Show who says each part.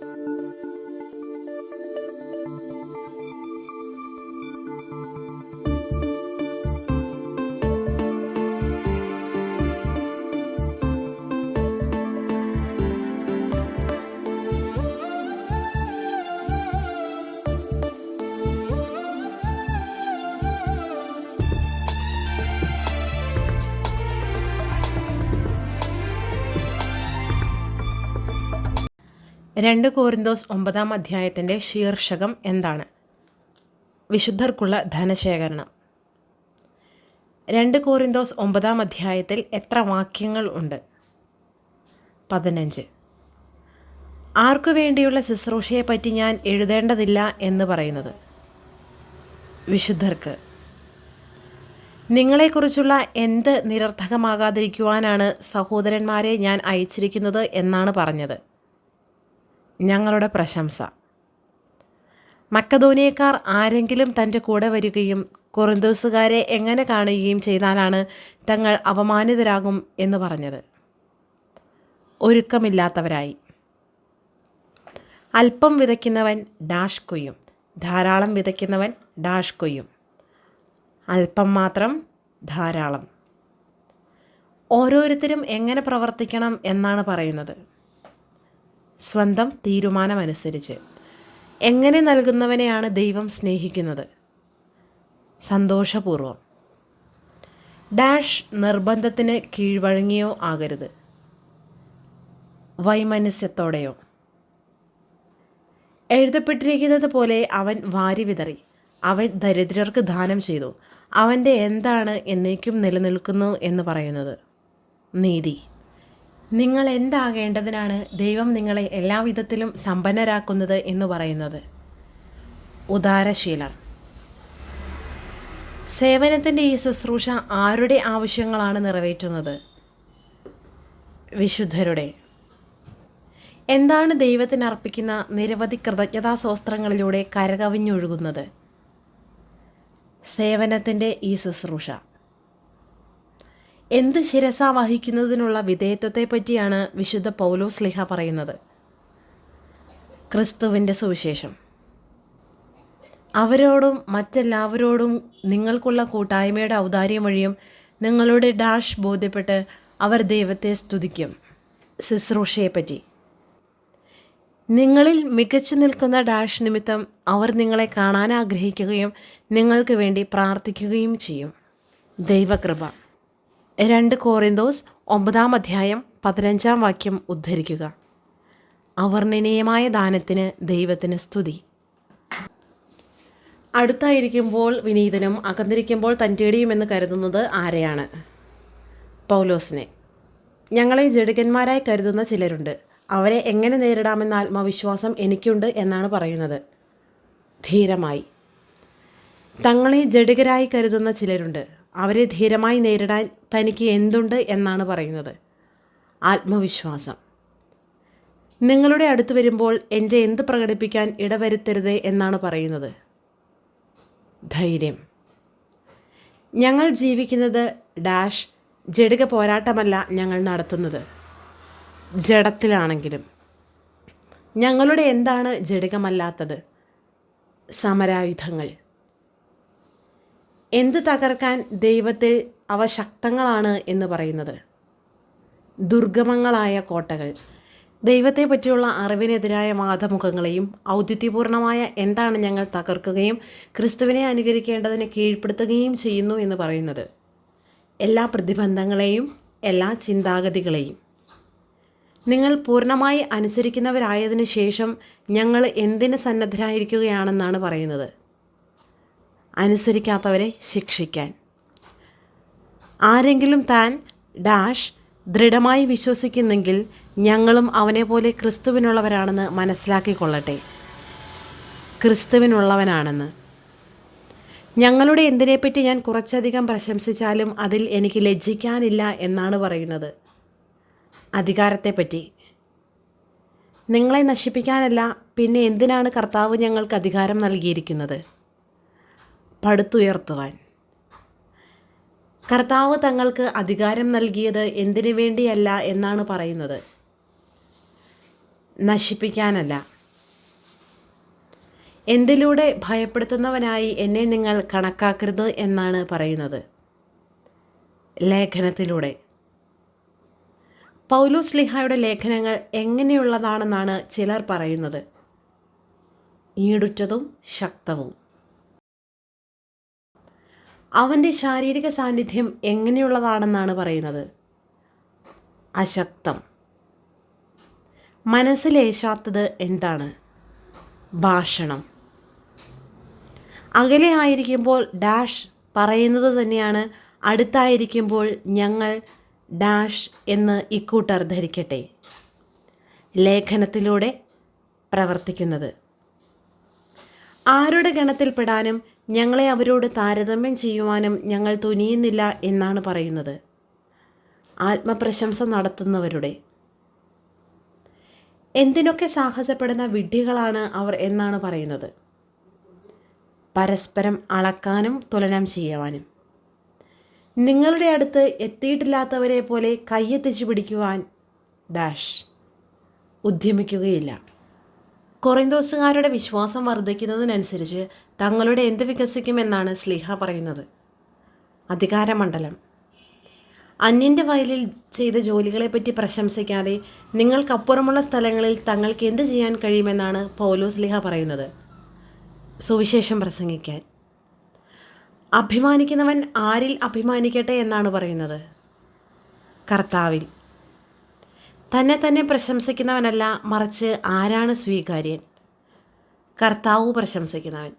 Speaker 1: thank you രണ്ട് കോരിന്തോസ് ഒമ്പതാം അധ്യായത്തിന്റെ ശീർഷകം എന്താണ്? വിശുദ്ധർക്കുള്ള ധനശേഖരണം. രണ്ട് കോരിന്തോസ് ഒമ്പതാം അധ്യായത്തിൽ എത്ര വാക്യങ്ങൾ ഉണ്ട്? പതിനഞ്ച്. ആർക്കു വേണ്ടിയുള്ള ശുശ്രൂഷയെപ്പറ്റി ഞാൻ എഴുതേണ്ടതില്ല എന്ന് പറയുന്നത്? വിശുദ്ധർക്ക്. നിങ്ങളെക്കുറിച്ചുള്ള എന്ത് നിരർത്ഥകമാകാതിരിക്കുവാനാണ് സഹോദരന്മാരെ ഞാൻ അയച്ചിരിക്കുന്നത് എന്നാണ് പറഞ്ഞത്. ഞങ്ങളുടെ പ്രശംസ. മക്കധോനിയക്കാർ ആരെങ്കിലും തന്റെ കൂടെ വരികയും കൊറിന്തോസുകാരെ എങ്ങനെ കാണുകയും ചെയ്താലാണ് തങ്ങൾ അപമാനിതരാകും എന്ന് പറഞ്ഞത്. ഒരുക്കമില്ലാത്തവരായി. അല്പം വിതയ്ക്കുന്നവൻ ഡാഷ് കൊയ്യും. ധാരാളം വിതയ്ക്കുന്നവൻ ഡാഷ് കൊയ്യും. അല്പം മാത്രം ധാരാളം. ഓരോരുത്തരും എങ്ങനെ പ്രവർത്തിക്കണം എന്നാണ് പറയുന്നത്. സ്വന്തം തീരുമാനമനുസരിച്ച്. എങ്ങനെ നൽകുന്നവനെയാണ് ദൈവം സ്നേഹിക്കുന്നത്? സന്തോഷപൂർവം ഡാഷ് നിർബന്ധത്തിന് കീഴ്വഴങ്ങിയോ ആകരുത്. വൈമനസ്യത്തോടെയോ. എഴുതപ്പെട്ടിരിക്കുന്നത് പോലെ അവൻ വാരി വിതറി. അവൻ ദരിദ്രർക്ക് ദാനം ചെയ്തു. അവന്റെ എന്താണ് എന്നേക്കും നിലനിൽക്കുന്നു എന്ന് പറയുന്നത്. നീതി. നിങ്ങൾ എന്താകേണ്ടതിനാണ് ദൈവം നിങ്ങളെ എല്ലാവിധത്തിലും സമ്പന്നരാക്കുന്നത് എന്ന് പറയുന്നത്? ഉദാരശീലർ. സേവനത്തിന്റെ ഈ ശുശ്രൂഷ ആരുടെ ആവശ്യങ്ങളാണ് നിറവേറ്റുന്നത്? വിശുദ്ധരുടെ. എന്താണ് ദൈവത്തിന് അർപ്പിക്കുന്ന നിരവധി കൃതജ്ഞതാസോസ്ത്രങ്ങളിലൂടെ കരകവിഞ്ഞൊഴുകുന്നത്? സേവനത്തിന്റെ ഈ ശുശ്രൂഷ. എന്ത് ശിരസ വഹിക്കുന്നതിനുള്ള വിധേയത്വത്തെ പറ്റിയാണ് വിശുദ്ധ പൗലോസ് ലിഹ പറയുന്നത്? ക്രിസ്തുവിന്റെ സുവിശേഷം. അവരോടും മറ്റെല്ലാവരോടും നിങ്ങൾക്കുള്ള കൂട്ടായ്മയുടെ ഔദാര്യം വഴിയും നിങ്ങളുടെ ഡാഷ് ബോധ്യപ്പെട്ട് അവർ ദൈവത്തെ സ്തുതിക്കും. ശുശ്രൂഷയെപ്പറ്റി. നിങ്ങളിൽ മികച്ചു നിൽക്കുന്ന ഡാഷ് നിമിത്തം അവർ നിങ്ങളെ കാണാൻ ആഗ്രഹിക്കുകയും നിങ്ങൾക്ക് വേണ്ടി പ്രാർത്ഥിക്കുകയും ചെയ്യും. ദൈവകൃപ. രണ്ട് കോറിന്തോസ് ഒമ്പതാം അധ്യായം പതിനഞ്ചാം വാക്യം ഉദ്ധരിക്കുക. അവർണനീയമായ ദാനത്തിന് ദൈവത്തിന് സ്തുതി. അടുത്തായിരിക്കുമ്പോൾ വിനീതനും അകന്നിരിക്കുമ്പോൾ തന്റെടിയുമെന്ന് കരുതുന്നത് ആരെയാണ്? പൗലോസിനെ. ഞങ്ങളെ ജഡികന്മാരായി കരുതുന്ന ചിലരുണ്ട്. അവരെ എങ്ങനെ നേരിടാമെന്ന ആത്മവിശ്വാസം എനിക്കുണ്ട് എന്നാണ് പറയുന്നത്. ധീരമായി. തങ്ങളെ ജഡികരായി കരുതുന്ന ചിലരുണ്ട്. അവരെ ധീരമായി നേരിടാൻ തനിക്ക് എന്തുണ്ട് എന്നാണ് പറയുന്നത്. ആത്മവിശ്വാസം. നിങ്ങളുടെ അടുത്ത് വരുമ്പോൾ എന്റെ എന്ത് പ്രകടിപ്പിക്കാൻ ഇടവരുത്തരുത് എന്നാണ് പറയുന്നത്. ധൈര്യം. ഞങ്ങൾ ജീവിക്കുന്നത് ഡാഷ് ജടിക പോരാട്ടമല്ല ഞങ്ങൾ നടത്തുന്നത്. ജഡത്തിലാണെങ്കിലും. ഞങ്ങളുടെ എന്താണ് ജടികമല്ലാത്തത് സമരായുധങ്ങൾ. എന്ത് തകർക്കാൻ ദൈവത്തിൽ അവ ശക്തങ്ങളാണ് എന്ന് പറയുന്നത്? ദുർഗമങ്ങളായ കോട്ടകൾ. ദൈവത്തെ പറ്റിയുള്ള അറിവിനെതിരായ വാദമുഖങ്ങളെയും ഔദ്യോഗികപൂർണമായ എന്താണ് ഞങ്ങൾ തകർക്കുകയും ക്രിസ്തുവിനെ അനുകരിക്കേണ്ടതിനെ കീഴ്പ്പെടുത്തുകയും ചെയ്യുന്നു എന്ന് പറയുന്നത്? എല്ലാ പ്രതിബന്ധങ്ങളെയും എല്ലാ ചിന്താഗതികളെയും. നിങ്ങൾ പൂർണമായി അനുസരിക്കുന്നവരായതിനു ശേഷം ഞങ്ങൾ എന്തിന് സന്നദ്ധരായിരിക്കുകയാണെന്നാണ് പറയുന്നത്? അനുസരിക്കാത്തവരെ ശിക്ഷിക്കാൻ. ആരെങ്കിലും താൻ ഡാഷ് ദൃഢമായി വിശ്വസിക്കുന്നെങ്കിൽ ഞങ്ങളും അവനെ പോലെ ക്രിസ്തുവിനുള്ളവരാണെന്ന് മനസ്സിലാക്കിക്കൊള്ളട്ടെ. ക്രിസ്തുവിനുള്ളവനാണെന്ന്. ഞങ്ങളുടെ എന്തിനെപ്പറ്റി ഞാൻ കുറച്ചധികം പ്രശംസിച്ചാലും അതിൽ എനിക്ക് ലജ്ജിക്കാനില്ല എന്നാണ് പറയുന്നത്. അധികാരത്തെപ്പറ്റി. നിങ്ങളെ നശിപ്പിക്കാനല്ല പിന്നെ എന്തിനാണ് കർത്താവ് ഞങ്ങൾക്ക് അധികാരം നൽകിയിരിക്കുന്നത്? പടുത്തുയർത്തുവാൻ. കർത്താവ് തങ്ങൾക്ക് അധികാരം നൽകിയത് എന്തിനു വേണ്ടിയല്ല എന്നാണ് പറയുന്നത്. നശിപ്പിക്കാനല്ല. എന്തിലൂടെ ഭയപ്പെടുത്തുന്നവനായി എന്നെ നിങ്ങൾ കണക്കാക്കരുത് എന്നാണ് പറയുന്നത്. ലേഖനത്തിലൂടെ. പൗലോസ് ലിഹായുടെ ലേഖനങ്ങൾ എങ്ങനെയുള്ളതാണെന്നാണ് ചിലർ പറയുന്നത്. ഈടുറ്റതും ശക്തവും. അവന്റെ ശാരീരിക സാന്നിധ്യം എങ്ങനെയുള്ളതാണെന്നാണ് പറയുന്നത്? അശക്തം. മനസ്സിലേശാത്തത് എന്താണ്? ഭാഷണം. അകലെ ആയിരിക്കുമ്പോൾ ഡാഷ് പറയുന്നത് തന്നെയാണ് അടുത്തായിരിക്കുമ്പോൾ ഞങ്ങൾ ഡാഷ് എന്ന് ഇക്കൂട്ടർ ധരിക്കട്ടെ. ലേഖനത്തിലൂടെ പ്രവർത്തിക്കുന്നത്. ആരുടെ ഗണത്തിൽപ്പെടാനും ഞങ്ങളെ അവരോട് താരതമ്യം ചെയ്യുവാനും ഞങ്ങൾ തുനിയുന്നില്ല എന്നാണ് പറയുന്നത്. ആത്മപ്രശംസ നടത്തുന്നവരുടെ. എന്തിനൊക്കെ സാഹസപ്പെടുന്ന വിഡ്ഢികളാണ് അവർ എന്നാണ് പറയുന്നത്. പരസ്പരം അളക്കാനും തുലനം ചെയ്യുവാനും. നിങ്ങളുടെ അടുത്ത് എത്തിയിട്ടില്ലാത്തവരെ പോലെ കയ്യെത്തിച്ചു പിടിക്കുവാൻ ഡാഷ് ഉദ്യമിക്കുകയില്ല. കൊറിന്തോസുകാരുടെ വിശ്വാസം വർദ്ധിക്കുന്നതിനനുസരിച്ച് തങ്ങളുടെ എന്ത് വികസിക്കുമെന്നാണ് സ്ലിഹ പറയുന്നത്. അധികാരമണ്ഡലം. അന്യന്റെ വയലിൽ ചെയ്ത ജോലികളെപ്പറ്റി പ്രശംസിക്കാതെ നിങ്ങൾക്കപ്പുറമുള്ള സ്ഥലങ്ങളിൽ തങ്ങൾക്ക് എന്ത് ചെയ്യാൻ കഴിയുമെന്നാണ് പൗലോസ് ലിഹ പറയുന്നത്. സുവിശേഷം പ്രസംഗിക്കാൻ. അഭിമാനിക്കുന്നവൻ ആരിൽ അഭിമാനിക്കട്ടെ എന്നാണ് പറയുന്നത്. കർത്താവിൽ. തന്നെ തന്നെ പ്രശംസിക്കുന്നവനല്ല മറിച്ച് ആരാണ് സ്വീകാര്യൻ? കർത്താവ് പ്രശംസിക്കുന്നവൻ.